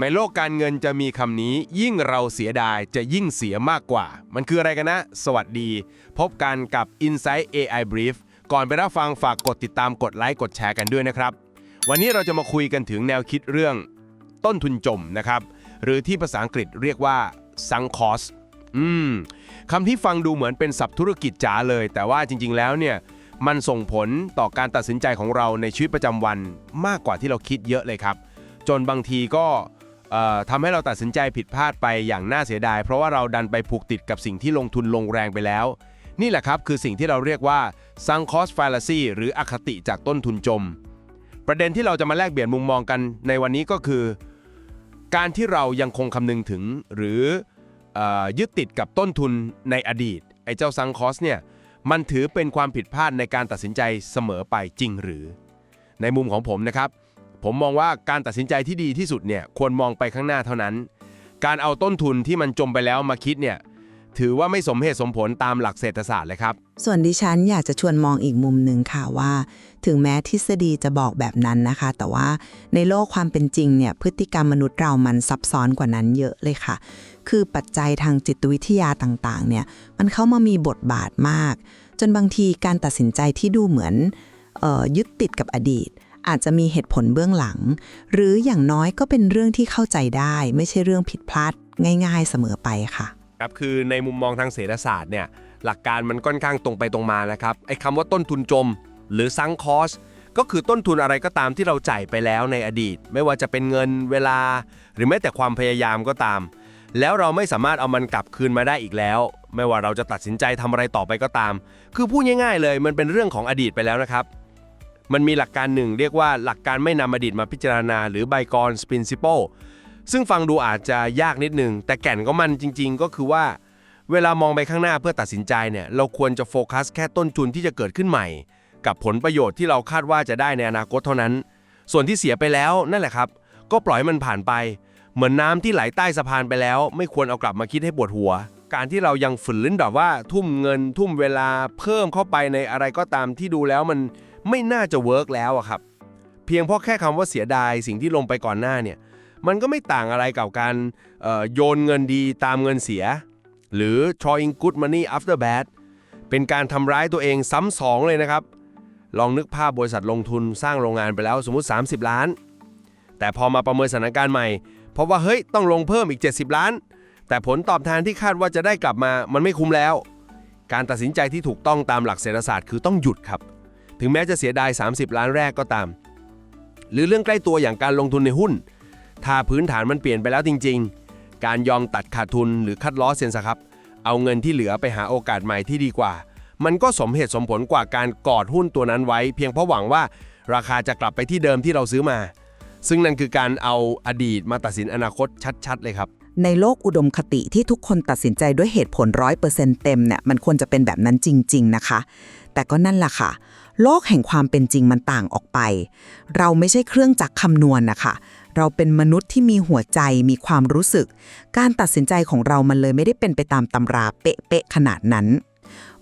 ในโลกการเงินจะมีคำนี้ ยิ่งเราเสียดายจะยิ่งเสียมากกว่า มันคืออะไรกันนะ สวัสดี พบกันกับ Insight AI Brief ก่อนไปรับฟังฝากกดติดตามกดไลค์กดแชร์กันด้วยนะครับ วันนี้เราจะมาคุยกันถึงแนวคิดเรื่อง ต้นทุนจมนะครับ หรือที่ภาษาอังกฤษเรียกว่า sunk cost อืมคำที่ฟังดูเหมือนเป็นศัพท์ธุรกิจจ๋าเลย แต่ว่าจริง ๆ แล้วเนี่ยมันส่งผลต่อการตัดสินใจของเราในชีวิตประจำวันมากกว่าที่เราคิดเยอะเลยครับ จนบางทีก็ ทำให้เราตัดสินใจผิดพลาดไปอย่างน่าเสียดาย เพราะว่าเราดันไปผูกติดกับสิ่งที่ลงทุนลงแรงไปแล้ว นี่แหละครับคือสิ่งที่เราเรียกว่า sunk cost fallacy หรืออคติจากต้นทุนจม ประเด็นที่เราจะมาแลกเปลี่ยนมุมมองกันในวันนี้ก็คือ การที่เรายังคงคำนึงถึง หรืออยึดติดกับต้นทุนในอดีตไอ้เจ้าซังคอสเนี่ยมันถือเป็นความผิดพลาดในการตัดสินใจเสมอไปจริงหรือ ในมุมของผมนะครับ ผมมองว่าการตัดสินใจที่ดีที่สุดเนี่ยควรมองไปข้างหน้าเท่านั้น การเอาต้นทุนที่มันจมไปแล้วมาคิดเนี่ยถือว่าไม่สมเหตุสมผลตามหลักเศรษฐศาสตร์เลยครับ ส่วนดิฉันอยากจะชวนมองอีกมุมหนึ่งค่ะว่า ถึงแม้ทฤษฎีจะบอกแบบนั้นนะคะ แต่ว่าในโลกความเป็นจริงเนี่ยพฤติกรรมมนุษย์เรามันซับซ้อนกว่านั้นเยอะเลยค่ะ คือปัจจัยทางจิตวิทยาต่างๆเนี่ยมันเข้ามามีบทบาทมาก จนบางทีการตัดสินใจที่ดูเหมือนออยึดติดกับอดีต อาจจะมีเหตุผลเบื้องหลัง หรืออย่างน้อยก็เป็นเรื่องที่เข้าใจได้ ไม่ใช่เรื่องผิดพลาดง่ายๆเสมอไปค่ะครับคือในมุมมองทางเศรษฐศาสตร์เนี่ยหลักการมันค่อนข้างตรงไปตรงมานะครับไอ้คำว่าต้นทุนจม หรือซังคอสก็คือต้นทุนอะไรก็ตามที่เราจ่ายไปแล้วในอดีต ไม่ว่าจะเป็นเงินเวลา หรือแม้แต่ความพยายามก็ตาม แล้วเราไม่สามารถเอามันกลับคืนมาได้อีกแล้ว ไม่ว่าเราจะตัดสินใจทำอะไรต่อไปก็ตาม คือพูดง่ายๆเลยมันเป็นเรื่องของอดีตไปแล้วนะครับ มันมีหลักการหนึ่งเรียกว่าหลักการไม่นำอดีตมาพิจารณา หรือ Bygones Principle ซึ่งฟังดูอาจจะยากนิดนึง แต่แก่นของมันจริง ๆ ก็คือว่า เวลามองไปข้างหน้าเพื่อตัดสินใจเนี่ยเราควรจะโฟกัสแค่ต้นทุนที่จะเกิดขึ้นใหม่ กับผลประโยชน์ที่เราคาดว่าจะได้ในอนาคตเท่านั้น ส่วนที่เสียไปแล้วนั่นแหละครับ ก็ปล่อยมันผ่านไป เหมือนน้ำที่ไหลใต้สะพานไปแล้ว ไม่ควรเอากลับมาคิดให้ปวดหัว การที่เรายังฝืนแบบว่าทุ่มเงิน ทุ่มเวลาเพิ่มเข้าไปในอะไรก็ตามที่ดูแล้วมัน ไม่น่าจะเวิร์กแล้วอะครับ เพียงเพราะแค่คำว่าเสียดายสิ่งที่ลงไปก่อนหน้าเนี่ยมันก็ไม่ต่างอะไรกับการโยนเงินดีตามเงินเสีย หรือ throwing good money after bad เป็นการทำร้ายตัวเองซ้ำสองเลยนะครับ ลองนึกภาพบริษัทลงทุนสร้างโรงงานไปแล้วสมมุติ 30 ล้าน แต่พอมาประเมินสถานการณ์ใหม่ เพราะว่าเฮ้ยต้องลงเพิ่มอีก 70 ล้าน แต่ผลตอบแทนที่คาดว่าจะได้กลับมามันไม่คุ้มแล้ว การตัดสินใจที่ถูกต้องตามหลักเศรษฐศาสตร์คือต้องหยุดครับ ถึงแม้จะเสียดาย 30 ล้านแรกก็ตาม หรือเรื่องใกล้ตัวอย่างการลงทุนในหุ้น ถ้าพื้นฐานมันเปลี่ยนไปแล้วจริง ๆ การยอมตัดขาดทุนหรือคัดล้อเซ็นสครับ เอาเงินที่เหลือไปหาโอกาสใหม่ที่ดีกว่า มันก็สมเหตุสมผลกว่าการกอดหุ้นตัวนั้นไว้ เพียงเพราะหวังว่าราคาจะกลับไปที่เดิมที่เราซื้อมา ซึ่งนั่นคือการเอาอดีตมาตัดสินอนาคตชัด ๆ เลยครับในโลกอุดมคติที่ทุกคนตัดสินใจด้วยเหตุผลร้อยเปอร์เซ็นต์เต็มเนี่ยมันควรจะเป็นแบบนั้นจริง ๆ นะคะ แต่ก็นั่นแหละค่ะ โลกแห่งความเป็นจริงมันต่างออกไป เราไม่ใช่เครื่องจักรคำนวณนะคะ เราเป็นมนุษย์ที่มีหัวใจมีความรู้สึก การตัดสินใจของเรามันเลยไม่ได้เป็นไปตามตำราเป๊ะๆขนาดนั้น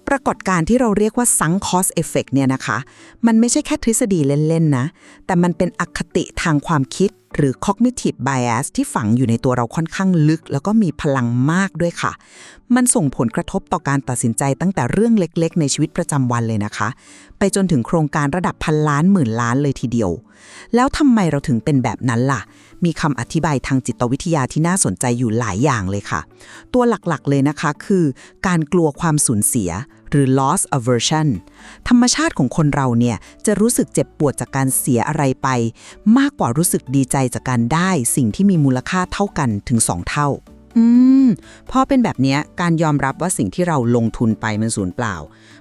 ปรากฏการณ์ที่เราเรียกว่า sunk cost effect เนี่ยนะคะ มันไม่ใช่แค่ทฤษฎีเล่น ๆ นะ แต่มันเป็นอคติทางความคิดหรือ cognitive bias ที่ฝังอยู่ในตัวเราค่อนข้างลึก แล้วก็มีพลังมากด้วยค่ะ มันส่งผลกระทบต่อการตัดสินใจตั้งแต่เรื่องเล็กๆ ในชีวิตประจำวันเลยนะคะ ไปจนถึงโครงการระดับพันล้านหมื่นล้านเลยทีเดียว แล้วทำไมเราถึงเป็นแบบนั้นล่ะ มีคำอธิบายทางจิตวิทยาที่น่าสนใจอยู่หลายอย่างเลยค่ะ ตัวหลักๆเลยนะคะคือ การกลัวความสูญเสีย หรือ loss aversion ธรรมชาติของคนเราเนี่ยจะรู้สึกเจ็บปวดจากการเสียอะไรไป มากกว่ารู้สึกดีใจจากการได้สิ่งที่มีมูลค่าเท่ากันถึง 2 เท่าอืมพอเป็นแบบนี้การยอมรับว่าสิ่งที่เราลงทุนไปมันสูญเปล่า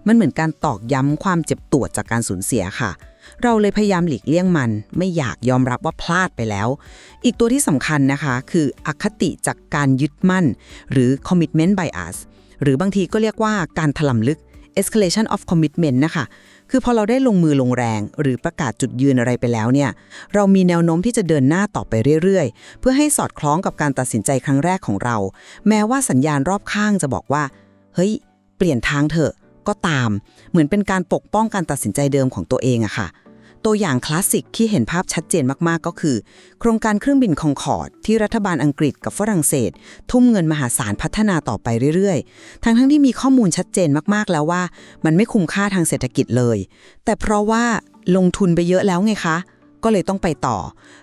มันเหมือนการตอกย้ำความเจ็บปวดจากการสูญเสียค่ะ เราเลยพยายามหลีกเลี่ยงมัน ไม่อยากยอมรับว่าพลาดไปแล้ว อีกตัวที่สำคัญนะคะ คืออคติจากการยึดมั่น หรือ commitment bias หรือบางทีก็เรียกว่าการถล่มลึก escalation of commitment นะคะ คือพอเราได้ลงมือลงแรง หรือประกาศจุดยืนอะไรไปแล้วเนี่ย เรามีแนวโน้มที่จะเดินหน้าต่อไปเรื่อยๆ เพื่อให้สอดคล้องกับการตัดสินใจครั้งแรกของเรา แม้ว่าสัญญาณรอบข้างจะบอกว่า เฮ้ย เปลี่ยนทางเถอะ ก็ตาม เหมือนเป็นการปกป้องการตัดสินใจเดิมของตัวเองอะค่ะ ตัวอย่างคลาสสิกที่เห็นภาพชัดเจนมากๆ ก็คือ โครงการเครื่องบินคองคอร์ดที่รัฐบาลอังกฤษกับฝรั่งเศส ทุ่มเงินมหาศาลพัฒนาต่อไปเรื่อยๆ ทั้งๆที่มีข้อมูลชัดเจนมากๆแล้วว่า มันไม่คุ้มค่าทางเศรษฐกิจเลย แต่เพราะว่าลงทุนไปเยอะแล้วไงคะ ก็เลยต้องไปต่อ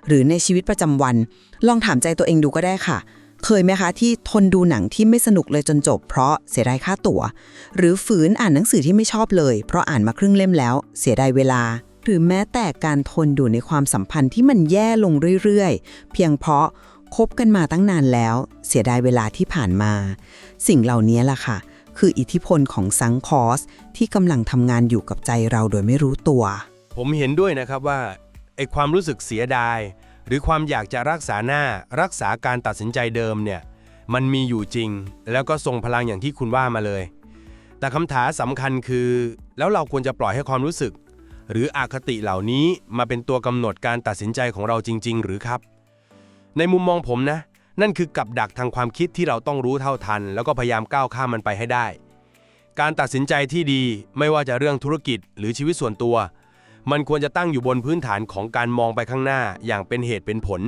หรือในชีวิตประจำวัน ลองถามใจตัวเองดูก็ได้ค่ะ เคยไหมคะที่ทนดูหนังที่ไม่สนุกเลยจนจบ เพราะเสียดายค่าตั๋ว หรือฝืนอ่านหนังสือที่ไม่ชอบเลย เพราะอ่านมาครึ่งเล่มแล้ว เสียดายเวลา หรือแม้แต่การทนอยู่ในความสัมพันธ์ที่มันแย่ลงเรื่อยๆ เพียงเพราะคบกันมาตั้งนานแล้ว เสียดายเวลาที่ผ่านมา สิ่งเหล่านี้ล่ะค่ะ คืออิทธิพลของซังคอส ที่กำลังทำงานอยู่กับใจเราโดยไม่รู้ตัว ผมเห็นด้วยนะครับว่าไอ้ความรู้สึกเสียดาย หรือความอยากจะรักษาหน้ารักษาการตัดสินใจเดิมเนี่ยมันมีอยู่จริง แล้วก็ทรงพลังอย่างที่คุณว่ามาเลย แต่คำถามสำคัญคือ แล้วเราควรจะปล่อยให้ความรู้สึก หรืออคติเหล่านี้มาเป็นตัวกำหนดการตัดสินใจของเราจริง ๆ หรือครับ ในมุมมองผมนะ นั่นคือกับดักทางความคิดที่เราต้องรู้เท่าทัน แล้วก็พยายามก้าวข้ามมันไปให้ได้ การตัดสินใจที่ดีไม่ว่าจะเรื่องธุรกิจหรือชีวิตส่วนตัว มันควรจะตั้งอยู่บนพื้นฐานของการมองไปข้างหน้าอย่างเป็นเหตุเป็นผล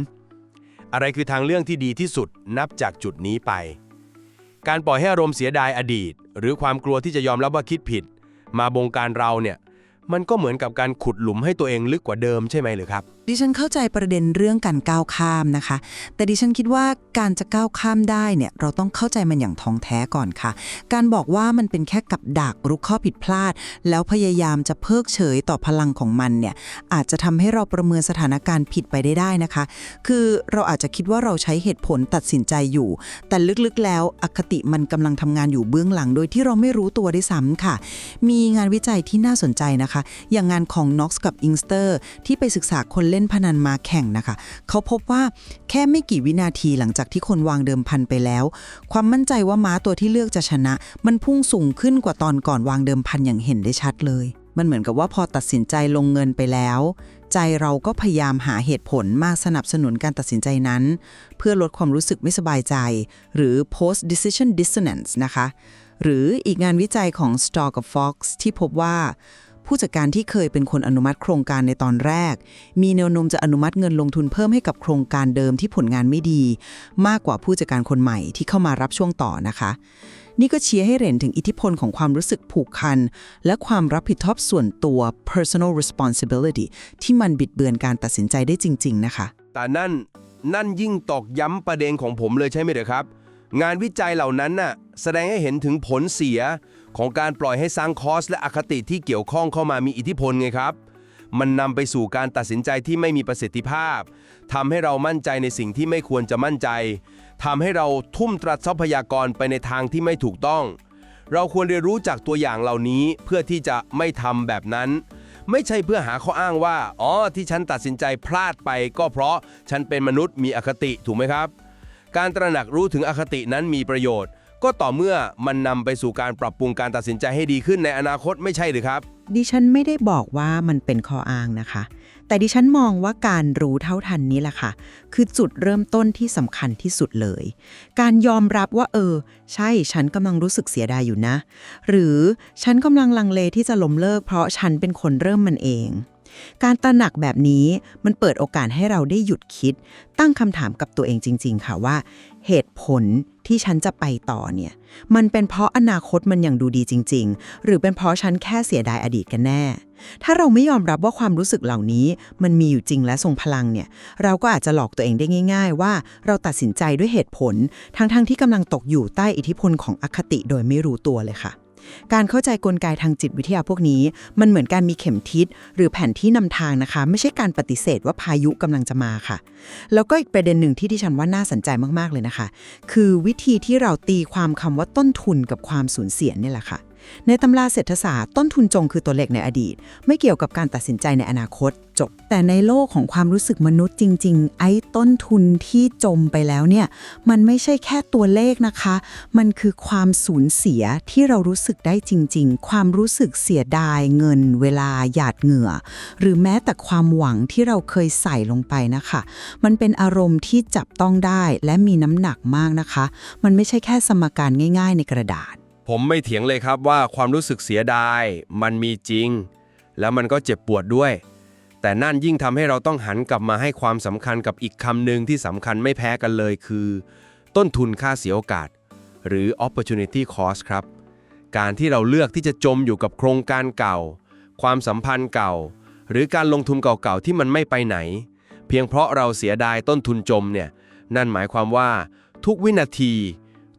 อะไรคือทางเรื่องที่ดีที่สุดนับจากจุดนี้ไป การปล่อยให้อารมณ์เสียดายอดีต หรือความกลัวที่จะยอมรับว่าคิดผิด มาบงการเราเนี่ย มันก็เหมือนกับการขุดหลุมให้ตัวเองลึกกว่าเดิมใช่ไหมหรือครับดิฉันเข้าใจประเด็นเรื่องการก้าวข้ามนะคะ แต่ดิฉันคิดว่าการจะก้าวข้ามได้เนี่ยเราต้องเข้าใจมันอย่างท้องแท้ก่อนค่ะ การบอกว่ามันเป็นแค่กับดักรู้ข้อผิดพลาด แล้วพยายามจะเพิกเฉยต่อพลังของมันเนี่ยอาจจะทำให้เราประเมินสถานการณ์ผิดไปได้ได้นะคะ คือเราอาจจะคิดว่าเราใช้เหตุผลตัดสินใจอยู่ แต่ลึกๆแล้วอคติมันกำลังทำงานอยู่เบื้องหลัง โดยที่เราไม่รู้ตัวด้วยซ้ำค่ะ มีงานวิจัยที่น่าสนใจนะคะ อย่างงานของ Knox กับ Inkster ที่ไปศึกษาคนเล่นพนันมาแข่งนะคะ เขาพบว่าแค่ไม่กี่วินาทีหลังจากที่คนวางเดิมพันไปแล้ว ความมั่นใจว่าม้าตัวที่เลือกจะชนะ มันพุ่งสูงขึ้นกว่าตอนก่อนวางเดิมพันอย่างเห็นได้ชัดเลย มันเหมือนกับว่าพอตัดสินใจลงเงินไปแล้ว ใจเราก็พยายามหาเหตุผลมาสนับสนุนการตัดสินใจนั้น เพื่อลดความรู้สึกไม่สบายใจ หรือ post decision dissonance นะคะ หรืออีกงานวิจัยของ Storr กับ Fox ที่พบว่า ผู้จัดการที่เคยเป็นคนอนุมัติโครงการในตอนแรก มีแนวโน้มจะอนุมัติเงินลงทุนเพิ่มให้กับโครงการเดิมที่ผลงานไม่ดี มากกว่าผู้จัดการคนใหม่ที่เข้ามารับช่วงต่อนะคะ นี่ก็เชี้ให้เห็นถึงอิทธิพลของความรู้สึกผูกพัน และความรับผิดชอบส่วนตัว personal responsibility ที่มันบิดเบือนการตัดสินใจได้จริง ๆ นะคะ แต่นั่นนั่นยิ่งตอกย้ำประเด็นของผมเลยใช่ไหมเด้อครับ งานวิจัยเหล่านั้นน่ะแสดงให้เห็นถึงผลเสีย ของการปล่อยให้สร้างคอส และอคติที่เกี่ยวข้องเข้ามามีอิทธิพลไงครับ มันนำไปสู่การตัดสินใจที่ไม่มีประสิทธิภาพทำให้เรามั่นใจในสิ่งที่ไม่ควรจะมั่นใจทำให้เราทุ่มตรัสทรัพยากรไปในทางที่ไม่ถูกต้อง เราควรเรียนรู้จากตัวอย่างเหล่านี้เพื่อที่จะไม่ทำแบบนั้น ไม่ใช่เพื่อหาข้ออ้างว่า อ๋อ ที่ฉันตัดสินใจพลาดไป ก็เพราะฉันเป็นมนุษย์มีอคติถูกไหมครับ การตระหนักรู้ถึงอคตินั้นมีประโยชน์ ก็ต่อเมื่อมันนำไปสู่การปรับปรุงการตัดสินใจให้ดีขึ้นในอนาคตไม่ใช่หรือครับ ดิฉันไม่ได้บอกว่ามันเป็นข้ออ้างนะคะ แต่ดิฉันมองว่าการรู้เท่าทันนี้แหละค่ะ คือจุดเริ่มต้นที่สำคัญที่สุดเลย การยอมรับว่า เออ ใช่ฉันกำลังรู้สึกเสียดายอยู่นะ หรือฉันกำลังลังเลที่จะล้มเลิกเพราะฉันเป็นคนเริ่มมันเอง การตระหนักแบบนี้มันเปิดโอกาสให้เราได้หยุดคิด ตั้งคำถามกับตัวเองจริง ๆ ค่ะว่า เหตุผลที่ฉันจะไปต่อเนี่ย มันเป็นเพราะอนาคตมันยังดูดีจริง ๆ หรือเป็นเพราะฉันแค่เสียดายอดีตกันแน่ ถ้าเราไม่ยอมรับว่าความรู้สึกเหล่านี้ มันมีอยู่จริงและทรงพลังเนี่ย เราก็อาจจะหลอกตัวเองได้ง่าย ๆ ว่าเราตัดสินใจด้วยเหตุผล ทั้งๆที่กำลังตกอยู่ใต้อิทธิพลของอคติโดยไม่รู้ตัวเลยค่ะ การเข้าใจกลไกทางจิตวิทยาพวกนี้ มันเหมือนการมีเข็มทิศหรือแผนที่นำทางนะคะ ไม่ใช่การปฏิเสธว่าพายุกำลังจะมาค่ะ แล้วก็อีกประเด็นหนึ่งที่ดิฉันว่าน่าสนใจมากๆเลยนะคะ คือวิธีที่เราตีความคำว่าต้นทุนกับความสูญเสียเนี่ยแหละค่ะ ในตำราเศรษฐศาสตร์ต้นทุนจงคือตัวเลขในอดีต ไม่เกี่ยวกับการตัดสินใจในอนาคต จบ แต่ในโลกของความรู้สึกมนุษย์จริง ๆ ไอ้ต้นทุนที่จมไปแล้วเนี่ยมันไม่ใช่แค่ตัวเลขนะคะ มันคือความสูญเสียที่เรารู้สึกได้จริง ๆ ความรู้สึกเสียดายเงิน เวลาหยาดเหงื่อ หรือแม้แต่ความหวังที่เราเคยใส่ลงไปนะคะ มันเป็นอารมณ์ที่จับต้องได้และมีน้ำหนักมากนะคะ มันไม่ใช่แค่สมการง่าย ๆ ในกระดาษ ผมไม่เถียงเลยครับว่าความรู้สึกเสียดาย มันมีจริง แล้วมันก็เจ็บปวดด้วย แต่นั่นยิ่งทำให้เราต้องหันกลับมาให้ความสำคัญกับอีกคำหนึ่งที่สำคัญไม่แพ้กันเลยคือ ต้นทุนค่าเสียโอกาส หรือ opportunity cost ครับ การที่เราเลือกที่จะจมอยู่กับโครงการเก่า ความสัมพันธ์เก่า หรือการลงทุนเก่าๆที่มันไม่ไปไหน เพียงเพราะเราเสียดายต้นทุนจมเนี่ยนั่นหมายความว่า ทุกวินาที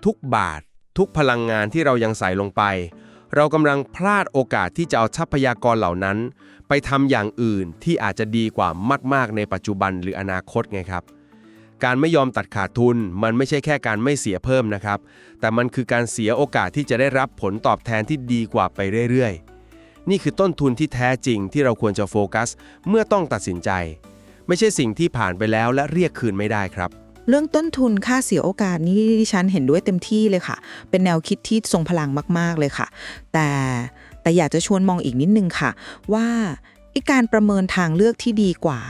ทุกบาท ทุกพลังงานที่เรายังใส่ลงไป เรากำลังพลาดโอกาสที่จะเอาทรัพยากรเหล่านั้น ไปทำอย่างอื่นที่อาจจะดีกว่ามากๆในปัจจุบันหรืออนาคตไงครับ การไม่ยอมตัดขาดทุน มันไม่ใช่แค่การไม่เสียเพิ่มนะครับ แต่มันคือการเสียโอกาสที่จะได้รับผลตอบแทนที่ดีกว่าไปเรื่อยๆ นี่คือต้นทุนที่แท้จริงที่เราควรจะโฟกัส เมื่อต้องตัดสินใจ ไม่ใช่สิ่งที่ผ่านไปแล้วและเรียกคืนไม่ได้ครับ เรื่องต้นทุนค่าเสียโอกาสนี่ดิฉันเห็นด้วยเต็มที่เลยค่ะ เป็นแนวคิดที่ทรงพลังมาก ๆ เลยค่ะ แต่แต่อยากจะชวนมองอีกนิดนึงค่ะ ว่าการประเมินทางเลือกที่ดีกว่า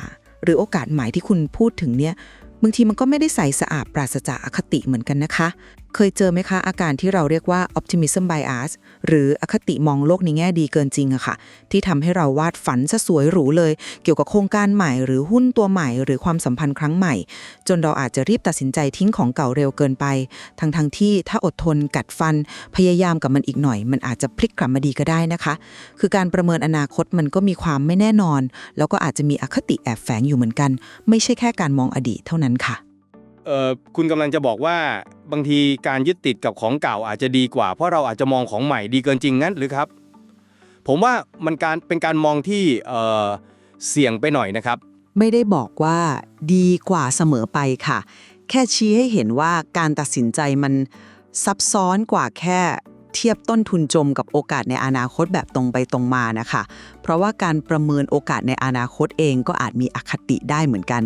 หรือโอกาสใหม่ที่คุณพูดถึงเนี่ยบางทีมันก็ไม่ได้ใสสะอาดปราศจากอคติเหมือนกันนะคะ เคยเจอไหมคะ อาการที่เราเรียกว่า optimism bias หรืออคติมองโลกในแง่ดีเกินจริงอะค่ะ ที่ทำให้เราวาดฝันซะสวยหรูเลย เกี่ยวกับโครงการใหม่หรือหุ้นตัวใหม่ หรือความสัมพันธ์ครั้งใหม่ จนเราอาจจะรีบตัดสินใจทิ้งของเก่าเร็วเกินไป ทั้งทั้งๆที่ถ้าอดทนกัดฟัน พยายามกับมันอีกหน่อย มันอาจจะพลิกกลับมาดีก็ได้นะคะ คือการประเมินอนาคตมันก็มีความไม่แน่นอน แล้วก็อาจจะมีอคติแอบแฝงอยู่เหมือนกัน ไม่ใช่แค่การมองอดีตเท่านั้นค่ะ เอ่อคุณกำลังจะบอกว่าบางทีการยึดติดกับของเก่าอาจจะดีกว่า เพราะเราอาจจะมองของใหม่ดีเกินจริงงั้นหรือครับ ผมว่ามันการเป็นการมองที่เอ่อเสี่ยงไปหน่อยนะครับ ไม่ได้บอกว่าดีกว่าเสมอไปค่ะ แค่ชี้ให้เห็นว่าการตัดสินใจมันซับซ้อนกว่าแค่ เทียบต้นทุนจมกับโอกาสในอนาคตแบบตรงไปตรงมานะคะ เพราะว่าการประเมินโอกาสในอนาคตเองก็อาจมีอคติได้เหมือนกัน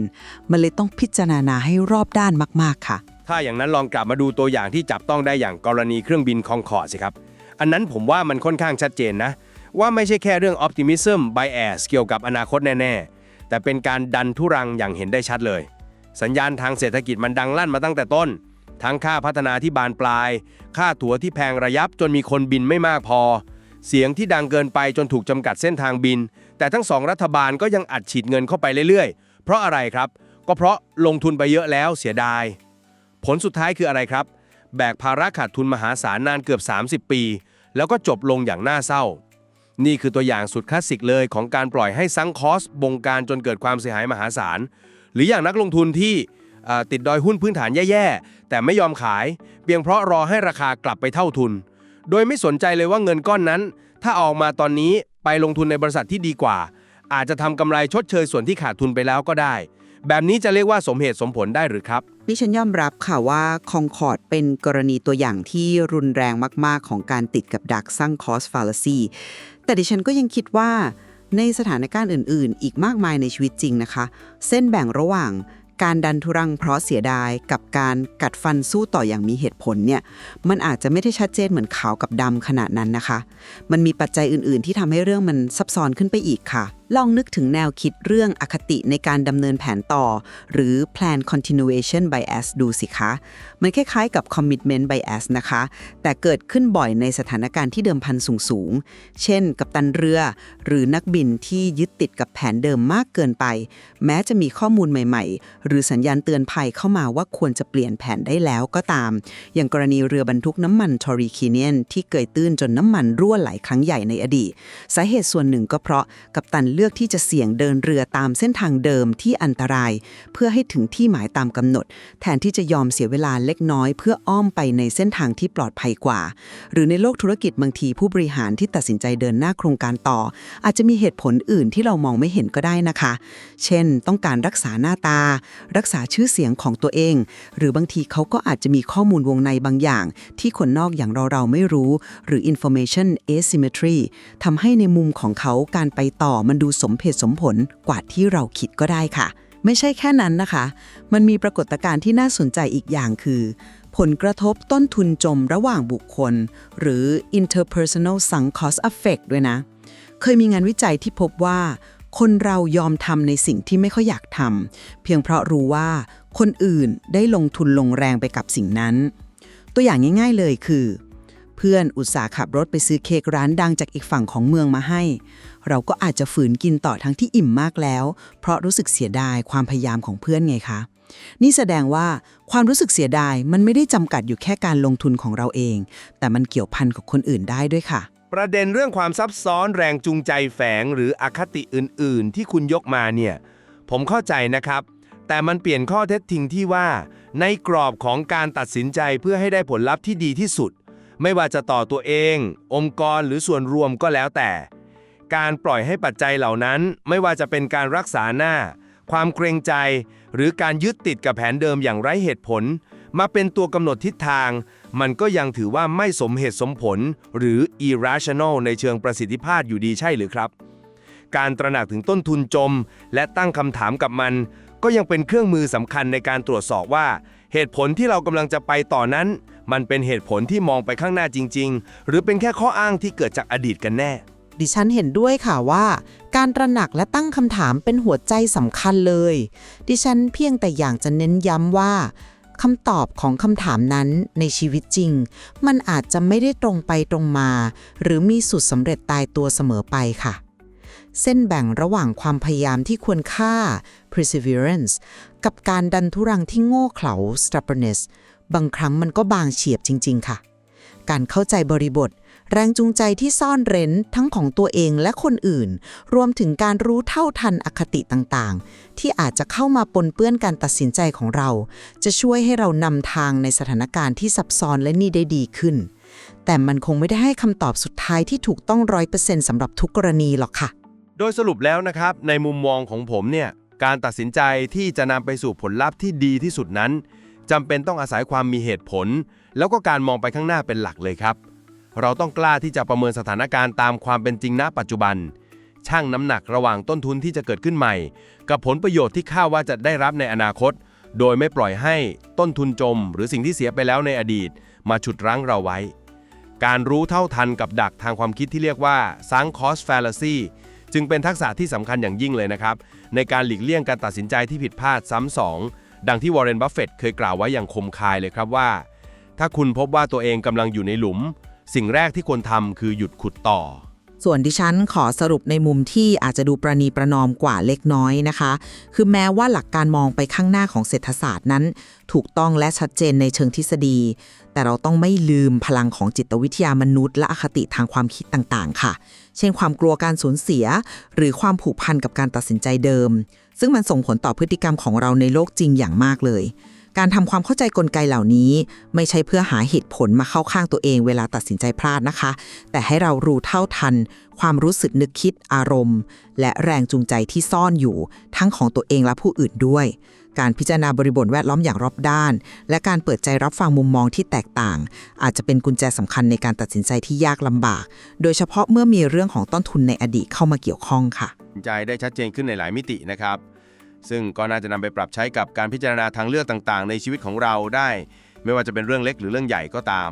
มันเลยต้องพิจารณาให้รอบด้านมาก ๆ ค่ะ ถ้าอย่างนั้นลองกลับมาดูตัวอย่างที่จับต้องได้อย่างกรณีเครื่องบินคองคอร์ดสิครับ อันนั้นผมว่ามันค่อนข้างชัดเจนนะ ว่าไม่ใช่แค่เรื่อง optimism bias เกี่ยวกับอนาคตแน่ๆ แต่เป็นการดันทุรังอย่างเห็นได้ชัดเลย สัญญาณทางเศรษฐกิจมันดังลั่นมาตั้งแต่ต้น ทั้งค่าพัฒนาที่บานปลาย ค่าตั๋วที่แพงระยับจนมีคนบินไม่มากพอ เสียงที่ดังเกินไปจนถูกจำกัดเส้นทางบิน แต่ทั้งสองรัฐบาลก็ยังอัดฉีดเงินเข้าไปเรื่อยๆ เพราะอะไรครับ ก็เพราะลงทุนไปเยอะแล้วเสียดาย ผลสุดท้ายคืออะไรครับ แบกภาระขาดทุนมหาศาลนานเกือบ 30 ปี แล้วก็จบลงอย่างน่าเศร้า นี่คือตัวอย่างสุดคลาสสิกเลยของการปล่อยให้ซังคอสบงการจนเกิดความเสียหายมหาศาลหรืออย่างนักลงทุนที่ติดดอยหุ้นพื้นฐานแย่ๆ แต่ไม่ยอมขาย เพียงเพราะรอให้ราคากลับไปเท่าทุน โดยไม่สนใจเลยว่าเงินก้อนนั้น ถ้าออกมาตอนนี้ไปลงทุนในบริษัทที่ดีกว่า อาจจะทำกำไรชดเชยส่วนที่ขาดทุนไปแล้วก็ได้ แบบนี้จะเรียกว่าสมเหตุสมผลได้หรือครับ ดิฉันยอมรับค่ะว่าคองคอร์ดเป็นกรณีตัวอย่างที่รุนแรงมาก ๆ ของการติดกับดักสร้างคอสฟาลซีแต่ดิฉันก็ยังคิดว่าในสถานการณ์อื่น ๆ อีกมากมายในชีวิตจริงนะคะ เส้นแบ่งระหว่าง การดันทุรังเพราะเสียดายกับการกัดฟันสู้ต่ออย่างมีเหตุผลเนี่ยมันอาจจะไม่ได้ชัดเจนเหมือนขาวกับดำขนาดนั้นนะคะ มันมีปัจจัยอื่นๆ ที่ทำให้เรื่องมันซับซ้อนขึ้นไปอีกค่ะ ลองนึกถึงแนวคิดเรื่องอคติในการดำเนินแผนต่อ หรือ plan continuation bias ดูสิคะ มันคล้ายๆกับ commitment bias นะคะ แต่เกิดขึ้นบ่อยในสถานการณ์ที่เดิมพันสูงๆ เช่น กัปตันเรือ หรือนักบินที่ยึดติดกับแผนเดิมมากเกินไป แม้จะมีข้อมูลใหม่ๆ หรือสัญญาณเตือนภัยเข้ามาว่าควรจะเปลี่ยนแผนได้แล้วก็ตาม อย่างกรณีเรือบรรทุกน้ำมันทอริคีเนียนที่เกยตื้นจนน้ำมันรั่วไหลครั้งใหญ่ในอดีต สาเหตุส่วนหนึ่งก็เพราะกัปตันเลือกที่จะเสี่ยงเดินเรือตามเส้นทางเดิมที่อันตราย เพื่อให้ถึงที่หมายตามกำหนด แทนที่จะยอมเสียเวลาเล็กน้อย เพื่ออ้อมไปในเส้นทางที่ปลอดภัยกว่า หรือในโลกธุรกิจบางทีผู้บริหารที่ตัดสินใจเดินหน้าโครงการต่อ อาจจะมีเหตุผลอื่นที่เรามองไม่เห็นก็ได้นะคะ เช่น ต้องการรักษาหน้าตา รักษาชื่อเสียงของตัวเอง หรือบางทีเขาก็อาจจะมีข้อมูลวงในบางอย่าง ที่คนนอกอย่างเราเราไม่รู้ หรือ information asymmetry ทำให้ในมุมของเขาการไปต่อมันดูสมเหตุสมผลกว่าที่เราคิดก็ได้ค่ะ ไม่ใช่แค่นั้นนะคะ มันมีปรากฏการณ์ที่น่าสนใจอีกอย่างคือ ผลกระทบต้นทุนจมระหว่างบุคคล หรือ interpersonal sunk cost effect ด้วยนะ เคยมีงานวิจัยที่พบว่า คนเรายอมทำในสิ่งที่ไม่ค่อยอยากทำเพียงเพราะรู้ว่าคนอื่นได้ลงทุนลงแรงไปกับสิ่งนั้น ตัวอย่างง่าย ๆเลยคือ เพื่อนอุตส่าห์ขับรถไปซื้อเค้กร้านดังจากอีกฝั่งของเมืองมาให้ เราก็อาจจะฝืนกินต่อทั้งที่อิ่มมากแล้ว เพราะรู้สึกเสียดายความพยายามของเพื่อนไงคะ นี่แสดงว่าความรู้สึกเสียดายมันไม่ได้จำกัดอยู่แค่การลงทุนของเราเอง แต่มันเกี่ยวพันกับคนอื่นได้ด้วยค่ะ ประเด็นเรื่องความซับซ้อนแรงจูงใจแฝงหรืออคติอื่น ๆ ที่คุณยกมาเนี่ย ผมเข้าใจนะครับ แต่มันเปลี่ยนข้อเท็จจริงที่ว่า ในกรอบของการตัดสินใจเพื่อให้ได้ผลลัพธ์ที่ดีที่สุด ไม่ว่าจะต่อตัวเอง องค์กรหรือส่วนรวมก็แล้วแต่ การปล่อยให้ปัจจัยเหล่านั้นไม่ว่าจะเป็นการรักษาหน้า ความเกรงใจ หรือการยึดติดกับแผนเดิมอย่างไร้เหตุผล มาเป็นตัวกำหนดทิศทาง มันก็ยังถือว่าไม่สมเหตุสมผล หรือ irrational ในเชิงประสิทธิภาพอยู่ดีใช่หรือครับ การตระหนักถึงต้นทุนจม และตั้งคำถามกับมัน ก็ยังเป็นเครื่องมือสำคัญในการตรวจสอบว่า เหตุผลที่เรากำลังจะไปต่อนั้น มันเป็นเหตุผลที่มองไปข้างหน้าจริง ๆ หรือเป็นแค่ข้ออ้างที่เกิดจากอดีตกันแน่ ดิฉันเห็นด้วยค่ะว่า การตระหนักและตั้งคำถามเป็นหัวใจสำคัญเลย ดิฉันเพียงแต่อยากจะเน้นย้ำว่าคำตอบของคำถามนั้นในชีวิตจริง มันอาจจะไม่ได้ตรงไปตรงมา หรือมีสุดสำเร็จตายตัวเสมอไปค่ะ เส้นแบ่งระหว่างความพยายามที่ควรค่า perseverance กับการดันทุรังที่โง่เขลา stubbornness บางครั้งมันก็บางเฉียบจริง ๆ ค่ะ การเข้าใจบริบท แรงจูงใจที่ซ่อนเร้นทั้งของตัวเองและคนอื่น รวมถึงการรู้เท่าทันอคติต่างๆ ที่อาจจะเข้ามาปนเปื้อนการตัดสินใจของเรา จะช่วยให้เรานำทางในสถานการณ์ที่ซับซ้อนและนี่ได้ดีขึ้น แต่มันคงไม่ได้ให้คำตอบสุดท้ายที่ถูกต้องร้อยเปอร์เซ็นต์สำหรับทุกกรณีหรอกค่ะ โดยสรุปแล้วนะครับ ในมุมมองของผมเนี่ย การตัดสินใจที่จะนำไปสู่ผลลัพธ์ที่ดีที่สุดนั้นจำเป็นต้องอาศัยความมีเหตุผล แล้วก็การมองไปข้างหน้าเป็นหลักเลยครับ เราต้องกล้าที่จะประเมินสถานการณ์ตามความเป็นจริงณปัจจุบันชั่งน้ำหนักระหว่างต้นทุนที่จะเกิดขึ้นใหม่ กับผลประโยชน์ที่คาดว่าจะได้รับในอนาคต โดยไม่ปล่อยให้ต้นทุนจม หรือสิ่งที่เสียไปแล้วในอดีต มาฉุดรั้งเราไว้ การรู้เท่าทันกับดักทางความคิดที่เรียกว่า sunk cost fallacy จึงเป็นทักษะที่สำคัญอย่างยิ่งเลยนะครับ ในการหลีกเลี่ยงการตัดสินใจที่ผิดพลาดซ้ำสองดังที่วอร์เรนบัฟเฟตเคยกล่าวไว้อย่างคมคายเลยครับว่า ถ้าคุณพบว่าตัวเองกำลังอยู่ในหลุม สิ่งแรกที่ควรทำคือหยุดขุดต่อ ส่วนดิฉันขอสรุปในมุมที่อาจจะดูประนีประนอมกว่าเล็กน้อยนะคะ คือแม้ว่าหลักการมองไปข้างหน้าของเศรษฐศาสตร์นั้น ถูกต้องและชัดเจนในเชิงทฤษฎี แต่เราต้องไม่ลืมพลังของจิตวิทยามนุษย์ และอคติทางความคิดต่างๆ ค่ะ เช่นความกลัวการสูญเสีย หรือความผูกพันกับการตัดสินใจเดิม ซึ่งมันส่งผลต่อพฤติกรรมของเราในโลกจริงอย่างมากเลย การทำความเข้าใจกลไกเหล่านี้ ไม่ใช่เพื่อหาเหตุผลมาเข้าข้างตัวเองเวลาตัดสินใจพลาดนะคะ แต่ให้เรารู้เท่าทัน ความรู้สึกนึกคิดอารมณ์ และแรงจูงใจที่ซ่อนอยู่ ทั้งของตัวเองและผู้อื่นด้วย การพิจารณาบริบทแวดล้อมอย่างรอบด้าน และการเปิดใจรับฟังมุมมองที่แตกต่าง อาจจะเป็นกุญแจสำคัญในการตัดสินใจที่ยากลำบาก โดยเฉพาะเมื่อมีเรื่องของต้นทุนในอดีตเข้ามาเกี่ยวข้องค่ะ ใจได้ชัดเจนขึ้นในหลายมิตินะครับ ซึ่งก็น่าจะนำไปปรับใช้กับการพิจารณาทางเลือกต่างๆ ในชีวิตของเราได้ ไม่ว่าจะเป็นเรื่องเล็กหรือเรื่องใหญ่ก็ตาม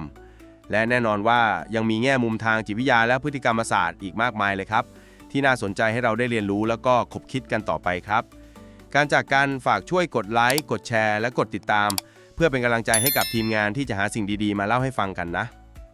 และแน่นอนว่ายังมีแง่มุมทางจิตวิทยาและพฤติกรรมศาสตร์อีกมากมายเลยครับ ที่น่าสนใจให้เราได้เรียนรู้แล้วก็คบคิดกันต่อไปครับ การจากการฝากช่วยกดไลค์กดแชร์ และกดติดตาม เพื่อเป็นกำลังใจให้กับทีมงานที่จะหาสิ่งดีๆ มาเล่าให้ฟังกันนะ